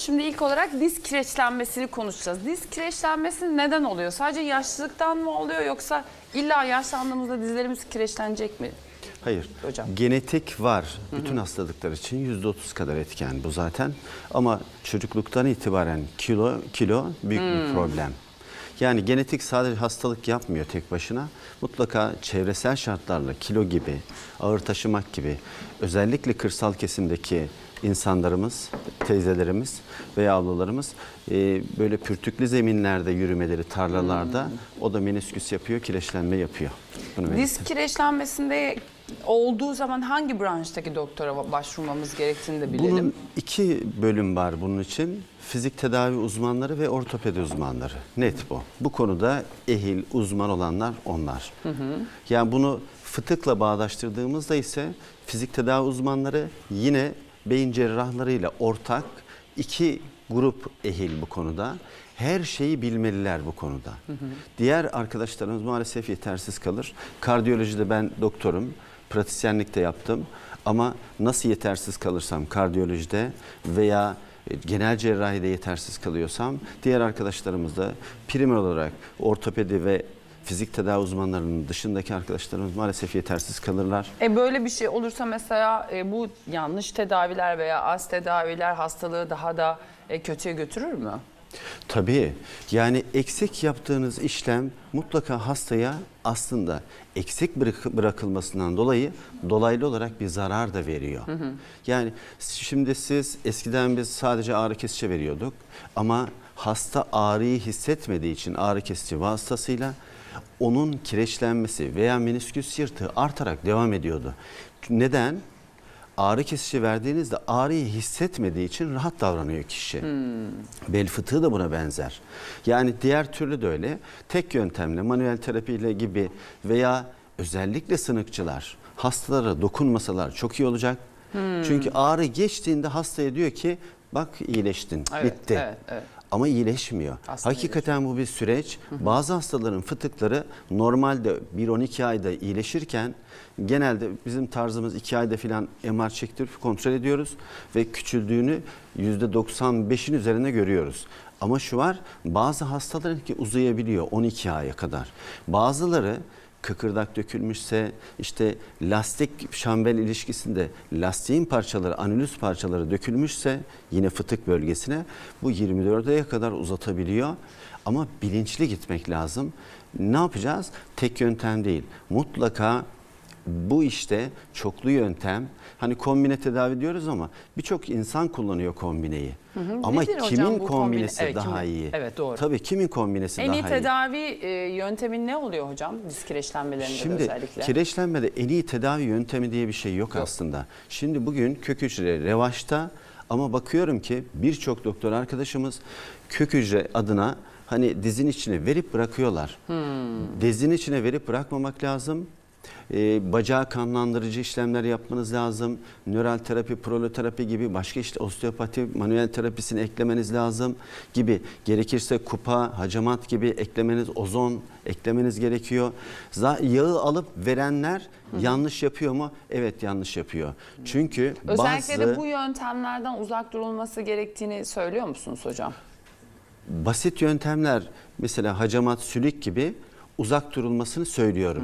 Şimdi ilk olarak diz kireçlenmesini konuşacağız. Diz kireçlenmesi neden oluyor? Sadece yaşlılıktan mı oluyor yoksa illa yaşlandığımızda dizlerimiz kireçlenecek mi? Hayır. Hocam. Genetik var. Bütün hastalıklar için %30 kadar etken bu zaten. Ama çocukluktan itibaren kilo kilo büyük bir problem. Yani genetik sadece hastalık yapmıyor tek başına. Mutlaka çevresel şartlarla kilo gibi, ağır taşımak gibi özellikle kırsal kesimdeki insanlarımız, teyzelerimiz veya ablalarımız e, böyle pürtüklü zeminlerde yürümeleri, tarlalarda o da menisküs yapıyor, kireçlenme yapıyor. Bunu Diz kireçlenmesinde olduğu zaman hangi branştaki doktora başvurmamız gerektiğini de bilelim. Bunun iki bölüm var bunun için. Fizik tedavi uzmanları ve ortopedi uzmanları. Net bu. Bu konuda ehil, uzman olanlar onlar. Yani bunu fıtıkla bağdaştırdığımızda ise fizik tedavi uzmanları yine beyin cerrahlarıyla ortak iki grup ehil bu konuda. Her şeyi bilmeliler bu konuda. Diğer arkadaşlarımız maalesef yetersiz kalır. Kardiyolojide ben doktorum, pratisyenlik de yaptım. Ama nasıl yetersiz kalırsam kardiyolojide veya e, genel cerrahide yetersiz kalıyorsam diğer arkadaşlarımız da primer olarak ortopedi ve fizik tedavi uzmanlarının dışındaki arkadaşlarımız maalesef yetersiz kalırlar. E böyle bir şey olursa mesela e, bu yanlış tedaviler veya az tedaviler hastalığı daha da e, kötüye götürür mü? Tabii. Yani eksik yaptığınız işlem mutlaka hastaya aslında eksik bırak- bırakılmasından dolayı dolaylı olarak bir zarar da veriyor. Yani şimdi siz eskiden biz sadece ağrı kesici veriyorduk ama hasta ağrıyı hissetmediği için ağrı kesici vasıtasıyla onun kireçlenmesi veya menisküs yırtığı artarak devam ediyordu. Neden? Ağrı kesici verdiğinizde ağrıyı hissetmediği için rahat davranıyor kişi. Bel fıtığı da buna benzer. Yani diğer türlü de öyle. Tek yöntemle manuel terapiyle gibi veya özellikle sınıkçılar hastalara dokunmasalar çok iyi olacak. Çünkü ağrı geçtiğinde hastaya diyor ki bak iyileştin, Evet, bitti. evet, evet. Ama iyileşmiyor. Aslında Hakikaten bu bir süreç. Bazı hastaların fıtıkları normalde 1-12 ayda iyileşirken genelde bizim tarzımız 2 ayda filan MR çektirip kontrol ediyoruz ve küçüldüğünü %95'in üzerinde görüyoruz. Ama şu var bazı hastaların ki uzayabiliyor 12 aya kadar. Bazıları kıkırdak dökülmüşse işte lastik şambel ilişkisinde lastiğin parçaları anülüs parçaları dökülmüşse yine fıtık bölgesine bu 24'e kadar uzatabiliyor. Ama bilinçli gitmek lazım. Ne yapacağız? Tek yöntem değil. Mutlaka bu işte çoklu yöntem hani kombine tedavi diyoruz ama birçok insan kullanıyor kombineyi. Ama Nedir hocam kimin kombine- kombinesi Evet, daha kimin- iyi? Evet, doğru. Tabii kimin kombinesi En daha iyi iyi? tedavi e, yöntemi ne oluyor hocam diz kireçlenmelerinde de Şimdi özellikle? kireçlenmede en iyi tedavi yöntemi diye bir şey yok, aslında. Şimdi bugün kök hücre revaçta ama bakıyorum ki birçok doktor arkadaşımız kök hücre adına hani dizin içine verip bırakıyorlar. Dizin içine verip bırakmamak lazım. Ee, bacağı kanlandırıcı işlemler yapmanız lazım. Nöral terapi, proloterapi gibi başka işte osteopati, manuel terapisini eklemeniz lazım gibi. Gerekirse kupa, hacamat gibi eklemeniz, ozon eklemeniz gerekiyor. Yağı alıp verenler yanlış yapıyor mu? Evet yanlış yapıyor. Çünkü Özellikle bazı de bu yöntemlerden uzak durulması gerektiğini söylüyor musunuz hocam? basit yöntemler mesela hacamat, sülük gibi uzak durulmasını söylüyorum.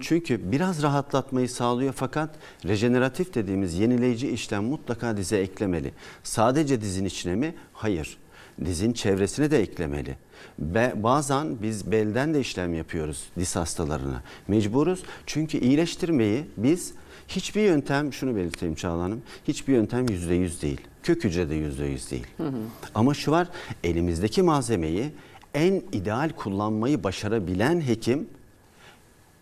Çünkü biraz rahatlatmayı sağlıyor fakat rejeneratif dediğimiz yenileyici işlem mutlaka dize eklemeli. Sadece dizin içine mi? Hayır. Dizin çevresine de eklemeli. Be- bazen biz belden de işlem yapıyoruz diz hastalarına. Mecburuz çünkü iyileştirmeyi biz hiçbir yöntem, şunu belirteyim Çağla Hanım, hiçbir yöntem yüzde yüz değil. Kök hücrede yüzde yüz değil. Ama şu var, elimizdeki malzemeyi en ideal kullanmayı başarabilen hekim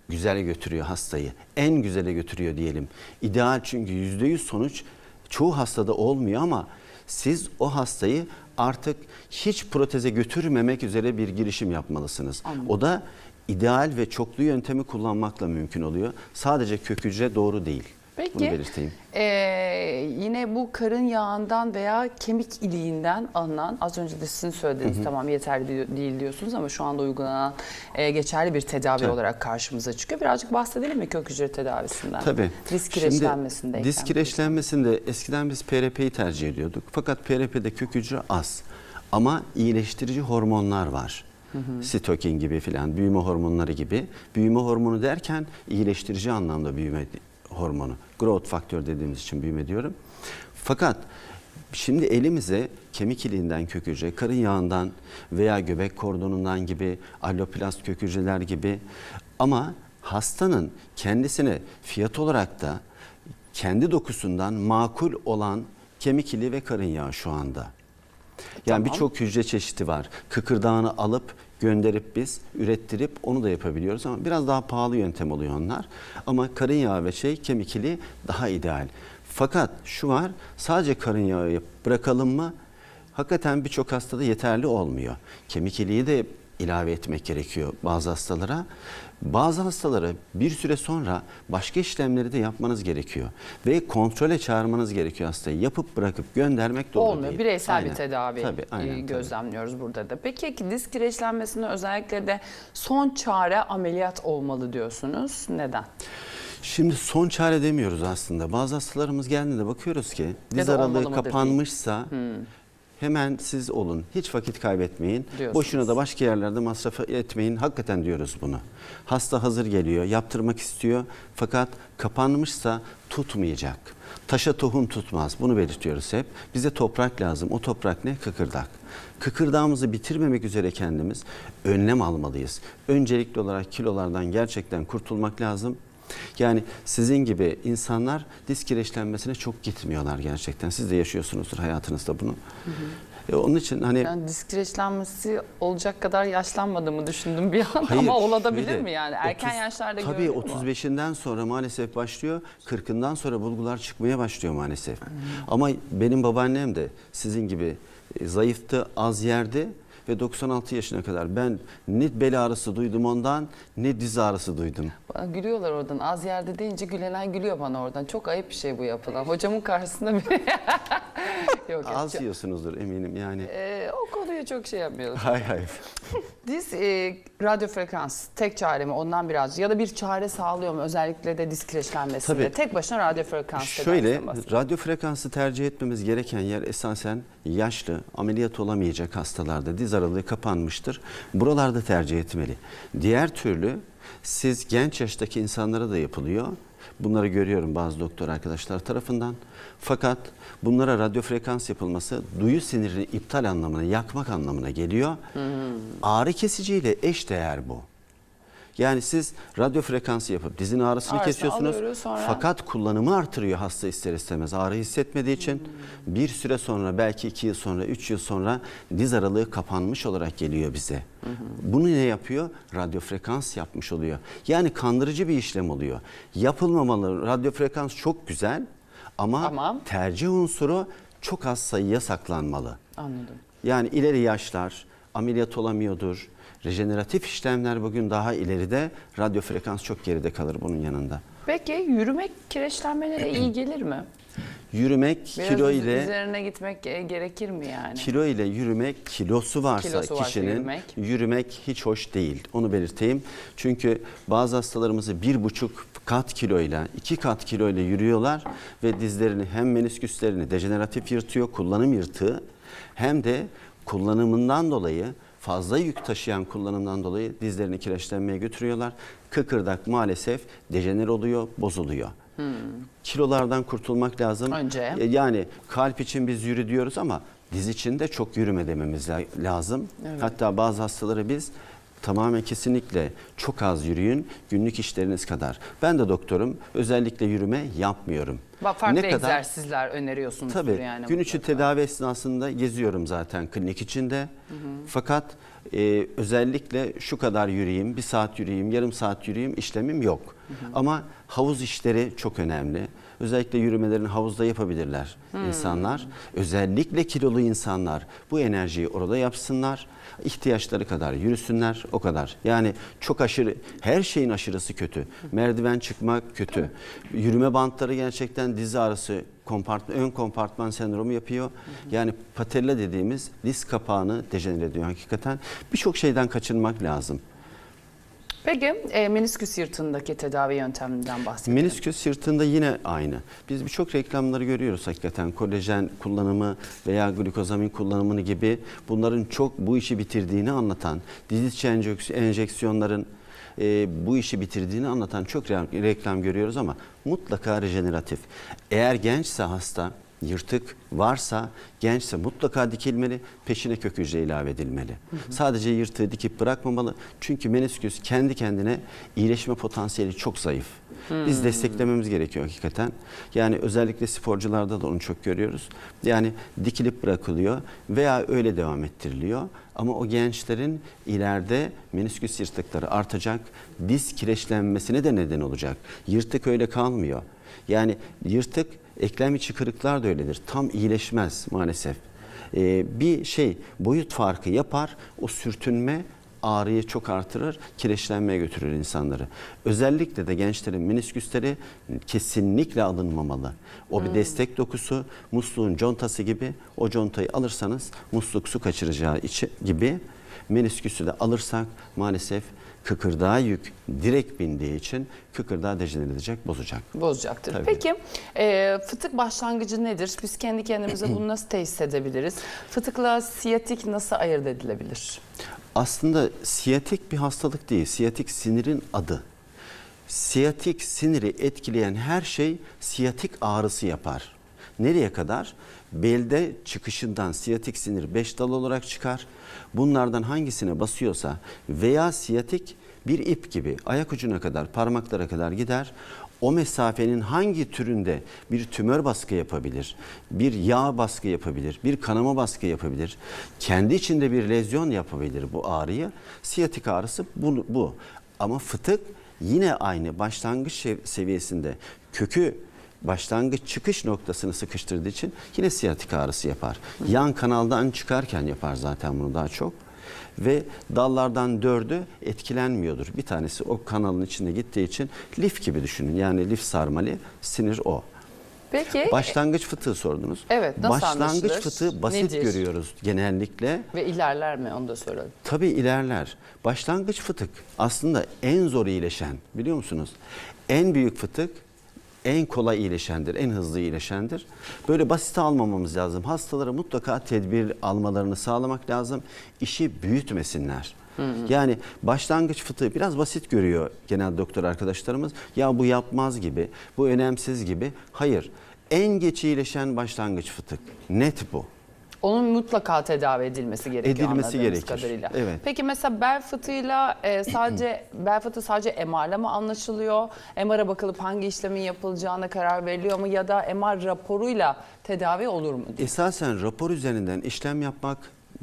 güzele götürüyor hastayı. En güzele götürüyor diyelim. İdeal çünkü yüzde yüz sonuç çoğu hastada olmuyor ama siz o hastayı artık hiç proteze götürmemek üzere bir girişim yapmalısınız. O da ideal ve çoklu yöntemi kullanmakla mümkün oluyor. Sadece kök hücre doğru değil. Bunu Peki belirteyim. ee, yine bu karın yağından veya kemik iliğinden alınan az önce de sizin söylediğiniz tamam yeterli değil diyorsunuz ama şu anda uygulanan e, geçerli bir tedavi Tabii. olarak karşımıza çıkıyor. Birazcık bahsedelim mi kök hücre tedavisinden? Tabii. Şimdi kireçlenmesinde. Disk kireçlenmesinde eskiden biz PRP'yi tercih ediyorduk. Fakat PRP'de kök hücre az. Ama iyileştirici hormonlar var. Sitokin gibi filan, büyüme hormonları gibi. Büyüme hormonu derken iyileştirici anlamda büyüme hormonu. Growth faktör dediğimiz için büyüme diyorum. Fakat şimdi elimize kemik iliğinden kök hücre, karın yağından veya göbek kordonundan gibi, alloplast kök hücreler gibi ama hastanın kendisine fiyat olarak da kendi dokusundan makul olan kemik iliği ve karın yağı şu anda. Yani Tamam. birçok hücre çeşidi var. Kıkırdağını alıp gönderip biz ürettirip onu da yapabiliyoruz ama biraz daha pahalı yöntem oluyor onlar. Ama karın yağı ve şey kemik daha ideal. Fakat şu var sadece karın yağı bırakalım mı hakikaten birçok hastada yeterli olmuyor. Kemik iliği de ilave etmek gerekiyor bazı hastalara. Bazı hastalara bir süre sonra başka işlemleri de yapmanız gerekiyor. Ve kontrole çağırmanız gerekiyor hastayı. Yapıp bırakıp göndermek doğru Olmuyor. değil. Bireysel Aynen. bir tedavi Tabii, e, aynen, tabii. gözlemliyoruz burada da. Peki ki disk kireçlenmesinde özellikle de son çare ameliyat olmalı diyorsunuz. Neden? Şimdi son çare demiyoruz aslında. Bazı hastalarımız geldiğinde bakıyoruz ki diz aralığı mıdır Hmm. Hemen siz olun. Hiç vakit kaybetmeyin. Diyorsunuz. Boşuna da başka yerlerde masraf etmeyin. Hakikaten diyoruz bunu. Hasta hazır geliyor, yaptırmak istiyor. Fakat kapanmışsa tutmayacak. Taşa tohum tutmaz. Bunu belirtiyoruz hep. Bize toprak lazım. O toprak ne? Kıkırdak. Kıkırdağımızı bitirmemek üzere kendimiz önlem almalıyız. Öncelikli olarak kilolardan gerçekten kurtulmak lazım. Yani sizin gibi insanlar disk kireçlenmesine çok gitmiyorlar gerçekten. Siz de yaşıyorsunuzdur hayatınızda bunu. E, onun için hani Yani disk kireçlenmesi olacak kadar yaşlanmadığımı düşündüm bir an Hayır, ama olabilir şöyle, mi yani? Erken 30 yaşlarda Tabii görülür mü? 35'inden sonra maalesef başlıyor. 40'ından sonra bulgular çıkmaya başlıyor maalesef. Hmm. Ama benim babaannem de sizin gibi e, zayıftı, az yerdi ve 96 yaşına kadar ben ne bel ağrısı duydum ondan ne diz ağrısı duydum. Bana gülüyorlar oradan. Az yerde deyince Gülenay gülüyor bana oradan. Çok ayıp bir şey bu yapılan. Hocamın karşısında bir... yok. Az Çok- yiyorsunuzdur eminim yani. Ee, o konuyu çok şey yapmayalım. Hay hay. Diz e, radyo frekans tek çare mi ondan biraz ya da bir çare sağlıyor mu özellikle de disk kireçlenmesinde? Tabii. Tek başına radyo frekans Şöyle radyo frekansı tercih etmemiz gereken yer esasen yaşlı, ameliyat olamayacak hastalarda diz aralığı kapanmıştır. Buralarda tercih etmeli. Diğer türlü siz genç yaştaki insanlara da yapılıyor. Bunları görüyorum bazı doktor arkadaşlar tarafından. Fakat bunlara radyo frekans yapılması duyu sinirini iptal anlamına, yakmak anlamına geliyor. Ağrı kesiciyle eş değer bu. Yani siz radyo frekansı yapıp dizin ağrısını Ağrısını kesiyorsunuz. alıyoruz, sonra- Fakat kullanımı artırıyor hasta ister istemez. Ağrı hissetmediği için bir süre sonra belki iki yıl sonra, üç yıl sonra diz aralığı kapanmış olarak geliyor bize. Bunu ne yapıyor? Radyo frekans yapmış oluyor. Yani kandırıcı bir işlem oluyor. Yapılmamalı. Radyo frekans çok güzel ama Tamam. tercih unsuru çok az sayıya saklanmalı. Anladım. Yani ileri yaşlar ameliyat olamıyordur. Rejeneratif işlemler bugün daha ileride. Radyo frekans çok geride kalır bunun yanında. Peki yürümek kireçlenmelere iyi gelir mi? Yürümek Biraz kilo ile üzerine gitmek gerekir mi yani? kilo ile yürümek kilosu varsa Kilosu varsa kişinin yürümek. yürümek hiç hoş değil. Onu belirteyim. Çünkü bazı hastalarımızı bir buçuk kat kiloyla, iki kat kiloyla yürüyorlar ve dizlerini hem menisküslerini dejeneratif yırtıyor, kullanım yırtığı hem de kullanımından dolayı fazla yük taşıyan kullanımdan dolayı dizlerini kireçlenmeye götürüyorlar. Kıkırdak maalesef dejener oluyor, bozuluyor. Kilolardan kurtulmak lazım. Önce. E, Yani kalp için biz yürü diyoruz ama diz için de çok yürüme dememiz la- lazım. Evet. Hatta bazı hastaları biz tamamen kesinlikle çok az yürüyün günlük işleriniz kadar. Ben de doktorum özellikle yürüme yapmıyorum. Bak farklı Ne kadar- egzersizler öneriyorsunuz Tabii yani. gün içi tedavi esnasında geziyorum zaten klinik içinde. Fakat e, özellikle şu kadar yürüyeyim, bir saat yürüyeyim, yarım saat yürüyeyim işlemim yok. Ama havuz işleri çok önemli. Özellikle yürümelerini havuzda yapabilirler insanlar. Özellikle kilolu insanlar bu enerjiyi orada yapsınlar. İhtiyaçları kadar yürüsünler o kadar. Yani çok aşırı her şeyin aşırısı kötü. Merdiven çıkmak kötü. Yürüme bantları gerçekten diz ağrısı kompartman, ön kompartman sendromu yapıyor. Yani patella dediğimiz diz kapağını dejenere ediyor hakikaten. Birçok şeyden kaçınmak lazım. Peki e, menisküs yırtığındaki tedavi yönteminden bahsedelim. Menisküs sırtında yine aynı. Biz birçok reklamları görüyoruz hakikaten. Kolajen kullanımı veya glukozamin kullanımını gibi bunların çok bu işi bitirdiğini anlatan, diz içi enjeks- enjeksiyonların e, bu işi bitirdiğini anlatan çok re- reklam görüyoruz ama mutlaka rejeneratif. Eğer gençse hasta, yırtık varsa gençse mutlaka dikilmeli, peşine kök hücre ilave edilmeli. Sadece yırtığı dikip bırakmamalı. Çünkü menisküs kendi kendine iyileşme potansiyeli çok zayıf. Biz desteklememiz gerekiyor hakikaten. Yani özellikle sporcularda da onu çok görüyoruz. Yani dikilip bırakılıyor veya öyle devam ettiriliyor. Ama o gençlerin ileride menisküs yırtıkları artacak, diz kireçlenmesine de neden olacak. Yırtık öyle kalmıyor. Yani yırtık eklem içi kırıklar da öyledir. Tam iyileşmez maalesef. Ee, bir şey boyut farkı yapar, o sürtünme ağrıyı çok artırır, kireçlenmeye götürür insanları. Özellikle de gençlerin menisküsleri kesinlikle alınmamalı. O bir destek dokusu, musluğun contası gibi o contayı alırsanız musluk su kaçıracağı içi gibi menisküsü de alırsak maalesef kıkırdağa yük direkt bindiği için kıkırdağı dejenere edecek, bozacak. Bozacaktır. Tabii. Peki e, fıtık başlangıcı nedir? Biz kendi kendimize bunu nasıl teşhis edebiliriz? Fıtıkla siyatik nasıl ayırt edilebilir? Aslında siyatik bir hastalık değil. Siyatik sinirin adı. Siyatik siniri etkileyen her şey siyatik ağrısı yapar. Nereye kadar? Belde çıkışından siyatik sinir 5 dal olarak çıkar. Bunlardan hangisine basıyorsa veya siyatik bir ip gibi ayak ucuna kadar, parmaklara kadar gider. O mesafenin hangi türünde bir tümör baskı yapabilir, bir yağ baskı yapabilir, bir kanama baskı yapabilir, kendi içinde bir lezyon yapabilir bu ağrıyı. Siyatik ağrısı bu. bu. Ama fıtık yine aynı başlangıç sev- seviyesinde kökü başlangıç çıkış noktasını sıkıştırdığı için yine siyatik ağrısı yapar. Yan kanaldan çıkarken yapar zaten bunu daha çok. Ve dallardan dördü etkilenmiyordur. Bir tanesi o kanalın içine gittiği için lif gibi düşünün. Yani lif sarmali sinir o. Peki Başlangıç fıtığı sordunuz. Evet, nasıl Başlangıç anlaşılır? fıtığı basit Nedir? görüyoruz genellikle. ve ilerler mi onu da soralım. Tabii ilerler. Başlangıç fıtık aslında en zor iyileşen biliyor musunuz? En büyük fıtık en kolay iyileşendir, en hızlı iyileşendir. Böyle basit almamamız lazım. Hastalara mutlaka tedbir almalarını sağlamak lazım. İşi büyütmesinler. Yani başlangıç fıtığı biraz basit görüyor genel doktor arkadaşlarımız. Ya bu yapmaz gibi, bu önemsiz gibi. Hayır. En geç iyileşen başlangıç fıtık. Net bu. Onun mutlaka tedavi edilmesi gerekiyor Edilmesi gerekir. kadarıyla. Evet. Peki mesela bel fıtığıyla e, sadece bel fıtığı sadece MR'la mı anlaşılıyor? MR'a bakılıp hangi işlemin yapılacağına karar veriliyor mu ya da MR raporuyla tedavi olur mu? Esasen rapor üzerinden işlem yapmak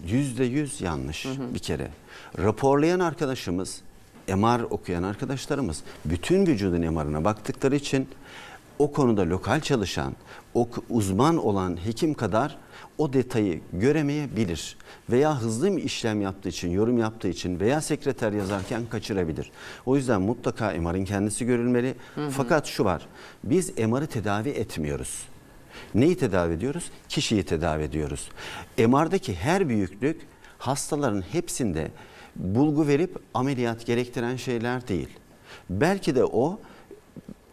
yüzde yüz yanlış bir kere. Raporlayan arkadaşımız, MR okuyan arkadaşlarımız bütün vücudun MR'ına baktıkları için o konuda lokal çalışan, o uzman olan hekim kadar o detayı göremeyebilir. Veya hızlı bir işlem yaptığı için, yorum yaptığı için veya sekreter yazarken kaçırabilir. O yüzden mutlaka MR'ın kendisi görülmeli. Fakat şu var, biz MR'ı tedavi etmiyoruz. Neyi tedavi ediyoruz? Kişiyi tedavi ediyoruz. MR'daki her büyüklük hastaların hepsinde bulgu verip ameliyat gerektiren şeyler değil. Belki de o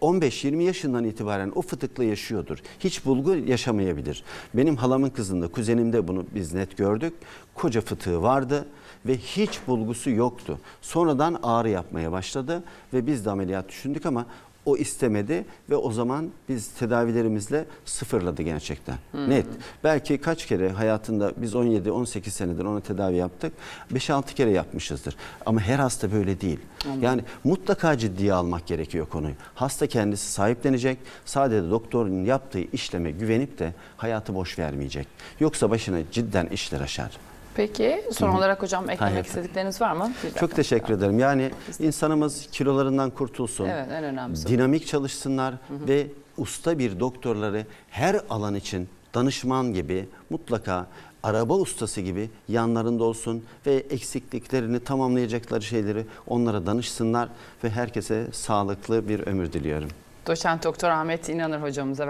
15-20 yaşından itibaren o fıtıkla yaşıyordur. Hiç bulgu yaşamayabilir. Benim halamın kızında, kuzenimde bunu biz net gördük. Koca fıtığı vardı ve hiç bulgusu yoktu. Sonradan ağrı yapmaya başladı ve biz de ameliyat düşündük ama o istemedi ve o zaman biz tedavilerimizle sıfırladı gerçekten. Net. Belki kaç kere hayatında biz 17-18 senedir ona tedavi yaptık. 5-6 kere yapmışızdır. Ama her hasta böyle değil. Yani mutlaka ciddiye almak gerekiyor konuyu. Hasta kendisi sahiplenecek. Sadece doktorun yaptığı işleme güvenip de hayatı boş vermeyecek. Yoksa başına cidden işler açar. Peki son olarak hocam eklemek Hayır. istedikleriniz var mı? Bir. Çok teşekkür ederim. Yani insanımız kilolarından kurtulsun. Evet en önemlisi. dinamik çalışsınlar ve usta bir doktorları her alan için danışman gibi mutlaka araba ustası gibi yanlarında olsun ve eksikliklerini tamamlayacakları şeyleri onlara danışsınlar ve herkese sağlıklı bir ömür diliyorum. Doçent Doktor Ahmet İnanır hocamıza